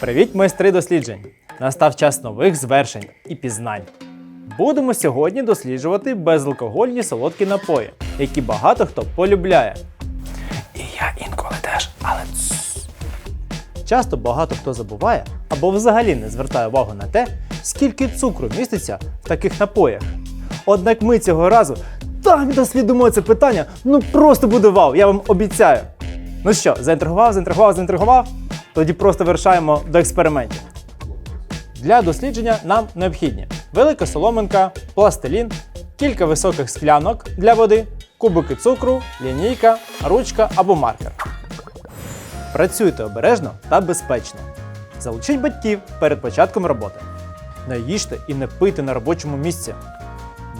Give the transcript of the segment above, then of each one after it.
Привіт, майстри досліджень! Настав час нових звершень і пізнань. Будемо сьогодні досліджувати безалкогольні солодкі напої, які багато хто полюбляє. І я інколи теж, але Часто багато хто забуває або взагалі не звертає увагу на те, скільки цукру міститься в таких напоях. Однак ми цього разу так дослідимо це питання, ну просто буде вау, я вам обіцяю. Ну що, заінтригував, заінтригував, заінтригував? Тоді просто вирушаємо до експериментів. Для дослідження нам необхідні велика соломинка, пластилін, кілька високих склянок для води, кубики цукру, лінійка, ручка або маркер. Працюйте обережно та безпечно. Залучіть батьків перед початком роботи. Не їжте і не пийте на робочому місці.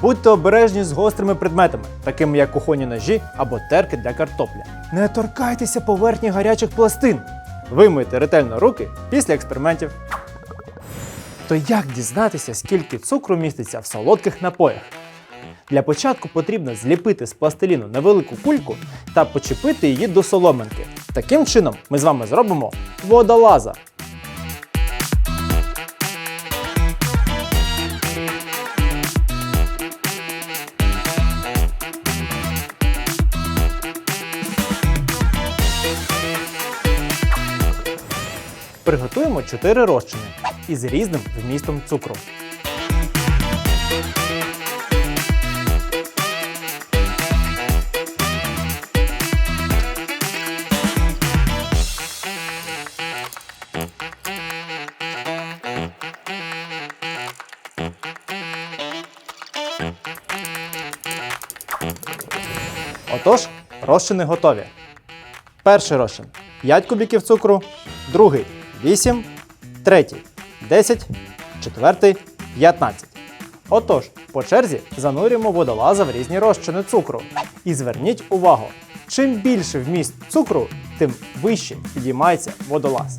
Будьте обережні з гострими предметами, такими як кухонні ножі або терки для картопля. Не торкайтеся поверхні гарячих пластин. Вимийте ретельно руки після експериментів. То як дізнатися, скільки цукру міститься в солодких напоях? Для початку потрібно зліпити з пластиліну невелику кульку та почепити її до соломинки. Таким чином ми з вами зробимо водолаза. Приготуємо 4 розчини із різним вмістом цукру. Отож, розчини готові. Перший розчин 5 кубіків цукру, другий 8, третій 10, четвертий 15. Отож, по черзі занурюємо водолаза в різні розчини цукру. І зверніть увагу, чим більше вміст цукру, тим вище підіймається водолаз.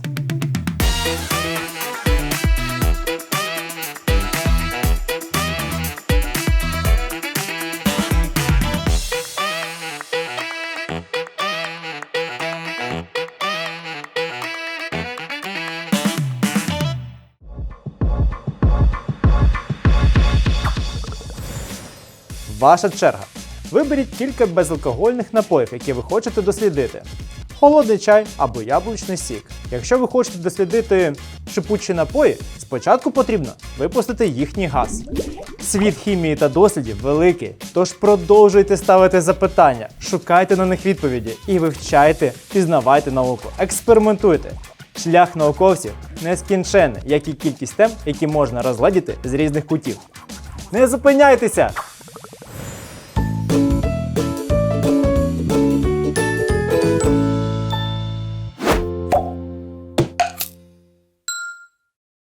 Ваша черга. Виберіть кілька безалкогольних напоїв, які ви хочете дослідити. Холодний чай або яблучний сік. Якщо ви хочете дослідити шипучі напої, спочатку потрібно випустити їхній газ. Світ хімії та дослідів великий, тож продовжуйте ставити запитання, шукайте на них відповіді і вивчайте, пізнавайте науку, експериментуйте. Шлях науковців нескінченний, як і кількість тем, які можна розгледіти з різних кутів. Не зупиняйтеся!